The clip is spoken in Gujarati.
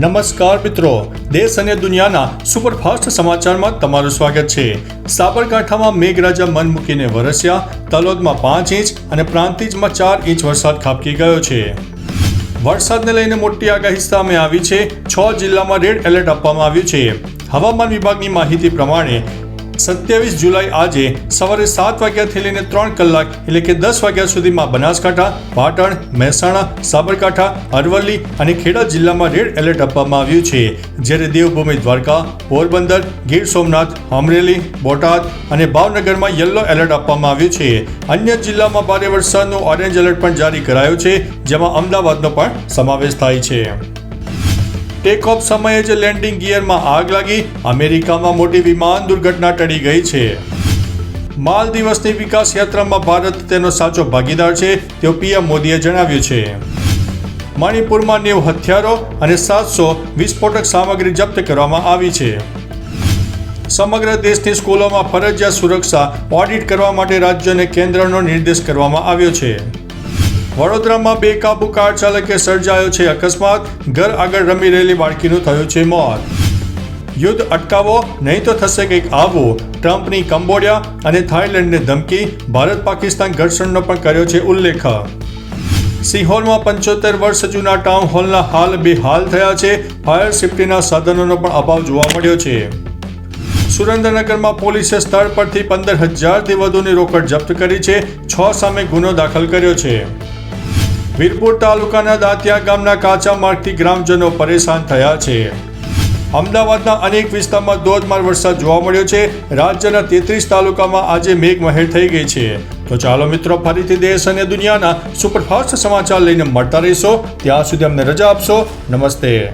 નમસ્કાર મિત્રો, દેશ અને દુનિયાના સુપરફાસ્ટ સમાચારમાં તમારું સ્વાગત છે. સાબરકાંઠામાં મેઘરાજા મન મૂકીને વરસ્યા, તલોદમાં પાંચ ઇંચ અને પ્રાંતિજમાં ચાર ઇંચ વરસાદ ખાબકી ગયો છે. વરસાદને લઈને મોટી આગાહી સામે આવી છે. છ જિલ્લામાં રેડ એલર્ટ આપવામાં આવ્યું છે. હવામાન વિભાગની માહિતી પ્રમાણે સત્યાવીસ જુલાઈ આજે સવારે સાત વાગ્યાથી લઈને ત્રણ કલાક, એટલે કે દસ વાગ્યા સુધીમાં બનાસકાંઠા, પાટણ, મહેસાણા, સાબરકાંઠા, અરવલ્લી અને ખેડા જિલ્લામાં રેડ એલર્ટ આપવામાં આવ્યું છે. જ્યારે દેવભૂમિ દ્વારકા, પોરબંદર, ગીર સોમનાથ, અમરેલી, બોટાદ અને ભાવનગરમાં યલો એલર્ટ આપવામાં આવ્યું છે. અન્ય જિલ્લામાં ભારે વરસાદનું ઓરેન્જ એલર્ટ પણ જારી કરાયો છે, જેમાં અમદાવાદનો પણ સમાવેશ થાય છે. ટેક ઓફ સમયે જ લેન્ડિંગ ગિયરમાં આગ લાગી. અમેરિકામાં મોટી વિમાન દુર્ઘટના ટળી ગઈ છે. માલ દિવસની વિકાસ યાત્રામાં ભારત તેનો સાચો ભાગીદાર છે તેવું પીએમ મોદીએ જણાવ્યું છે. મણિપુરમાં નેવ હથિયારો અને સાતસો વિસ્ફોટક સામગ્રી જપ્ત કરવામાં આવી છે. સમગ્ર દેશની સ્કૂલોમાં ફરજિયાત સુરક્ષા ઓડિટ કરવા માટે રાજ્યોને કેન્દ્રનો નિર્દેશ કરવામાં આવ્યો છે. વડોદરામાં બેકાબુ કાર ચાલકે સર્જાયો છે અકસ્માત. ઘર આગળ રમી રહેલી બાળકીનું થયું છે મોત. યુદ્ધ અટકાવો, નહીં તો થશે કંઈક આવો. ટ્રમ્પની કંબોડિયા અને થાઇલેન્ડને ધમકી, ભારત પાકિસ્તાન ઘર્ષણનો પણ કર્યો છે ઉલ્લેખ. સિહોરમાં પંચોતેર વર્ષ જૂના ટાઉન હોલના હાલ બેહાલ થયા છે. ફાયર સેફ્ટીના સાધનોનો પણ અભાવ જોવા મળ્યો છે. સુરેન્દ્રનગરમાં પોલીસે સ્થળ પરથી પંદર હજારથી વધુની રોકડ જપ્ત કરી છે. છ સામે ગુનો દાખલ કર્યો છે. વીરપુર તાલુકાના દાંતિયા ગામના કાચા માર્ગથી ગ્રામજનો પરેશાન થયા છે. અમદાવાદના અનેક વિસ્તારમાં ધોધમાર વરસાદ જોવા મળ્યો છે. રાજ્યના તેત્રીસ તાલુકામાં આજે મેઘમહેર થઈ ગઈ છે. તો ચાલો મિત્રો, ફરીથી દેશ અને દુનિયાના સુપરફાસ્ટ સમાચાર લઈને મળતા રહીશો. ત્યાં સુધી અમને રજા આપશો. નમસ્તે.